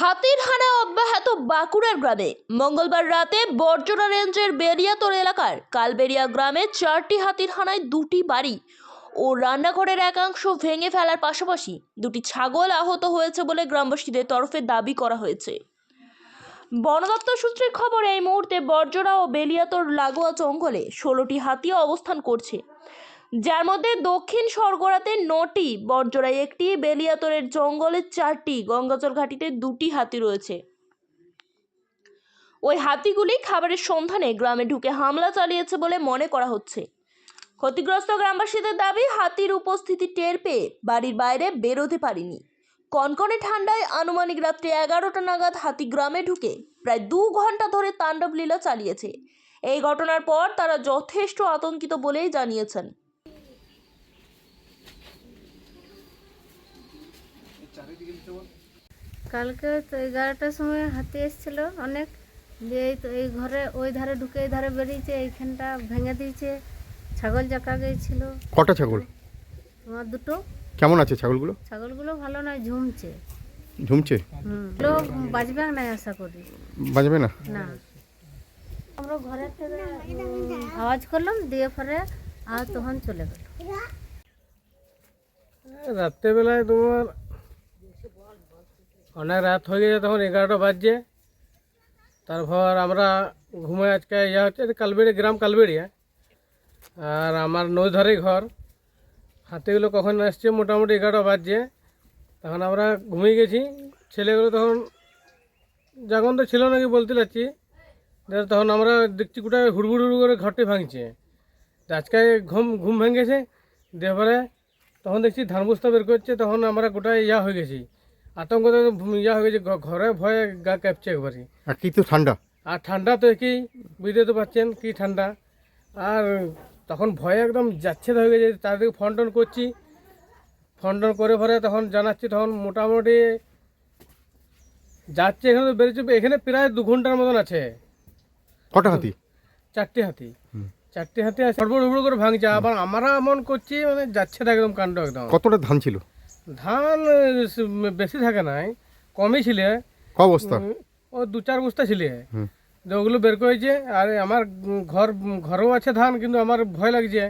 হাতির হানা অব্যাহত বাঁকুড়ার গ্রামে। মঙ্গলবার রাতে বর্জনা রেঞ্জের বেরিয়াতোর এলাকার কালবেরিয়া গ্রামে চারটি হাতির হানায় দুটি বাড়ি ও রান্নাঘরের একাংশ ভেঙে ফেলার পাশাপাশি দুটি ছাগল আহত হয়েছে বলে গ্রামবাসীদের তরফে দাবি করা হয়েছে। বন দপ্তর সূত্রের খবর, এই মুহূর্তে বর্জরা ও বেলিয়াতোর লাগোয়া জঙ্গলে ষোলোটি হাতি অবস্থান করছে। যার মধ্যে দক্ষিণ সরগড়াতে নটি বর্জরায় একটি, বেলিয়াতরের জঙ্গলে চারটি গঙ্গাচর ঘাটিতে দুটি হাতি রয়েছে। ওই হাতিগুলি খাবারের সন্ধানে গ্রামে ঢুকে হামলা চালিয়েছে বলে মনে করা হচ্ছে। ক্ষতিগ্রস্ত গ্রামবাসীদের দাবি, হাতির উপস্থিতি টের পেয়ে বাড়ির বাইরে বেরোতে পারিনি। কনকনে ঠান্ডায় আনুমানিক রাত্রি এগারোটা নাগাদ হাতি গ্রামে ঢুকে প্রায় দু ঘণ্টা ধরে তাণ্ডব লীলা চালিয়েছে। এই ঘটনার পর তারা যথেষ্ট আতঙ্কিত বলেই জানিয়েছেন। কালকে তো এগারোটার সময় হাতি এসেছিল অনেক। যে এই তো এই ঘরে ওই ধারে ঢুকে এই ধারে বেরিয়েছে এইখানটা ভেঙে দিয়েছে ছাগল জাকা গিয়েছিল। কটা ছাগল? তোমার দুটো। কেমন আছে ছাগলগুলো? ছাগলগুলো ভালো নয় ঝুমছে। ঝুমছে? হুম লোক বাঁচবে না আশা করি। বাঁচবে না? না। আমরা ঘরে আওয়াজ করলাম দিয়ে পরে আর তখন চলে গেল। রাত্রেবেলায় তোমার অনেক রাত হয়ে গেছে, তখন এগারোটা বাজছে। তারপর আমরা ঘুমে আজকে, ইয়া হচ্ছে কালবেড়ি গ্রাম কালবেড়িয়া। আর আমার নই ধরে ঘর। হাতিগুলো কখন আসছে, মোটামুটি এগারোটা বাজছে। তখন আমরা ঘুমিয়ে গেছি। ছেলেগুলো তখন যখন তো ছিল নাকি বলতে দিয়ে তখন আমরা দেখছি গোটায় হুড়বুড় হুড় করে ঘরটি ভাঙছে। আজকে ঘুম ঘুম ভেঙেছে। দিয়ে পরে তখন দেখছি ধান বস্তা বের করছে, তখন আমরা গোটায় ইয়া হয়ে গেছি। আতঙ্কতে ইয়া হয়ে গেছে ঘরে ভয়ে গা কাঁপছে একবারে আর কি তো ঠান্ডা? আর ঠান্ডা তো একই বুঝতে তো পারছেন কি ঠান্ডা। আর তখন ভয়ে একদম যাচ্ছে হয়ে গেছে তাদেরকে ফোন টোন করছি। ফোন টোন করে পরে তখন জানাচ্ছি তখন মোটামুটি যাচ্ছে এখানে তো বেরোচ্ছে এখানে প্রায় দু ঘণ্টার মতন আছে। কটা হাতি? চারটি হাতি। চারটি হাতি আছে করে ভাঙছে। আবার আমরা এমন করছি মানে যাচ্ছে না একদম কাণ্ড একদম। কতটা ধান ছিল? ধান বেশি থাকে নাই কমই ছিল। ক অবস্থা ও দু চার বস্তা ছিল। ওগুলো বের করেছে আর আমার ঘর ঘরও আছে ধান কিন্তু আমার ভয় লাগছে।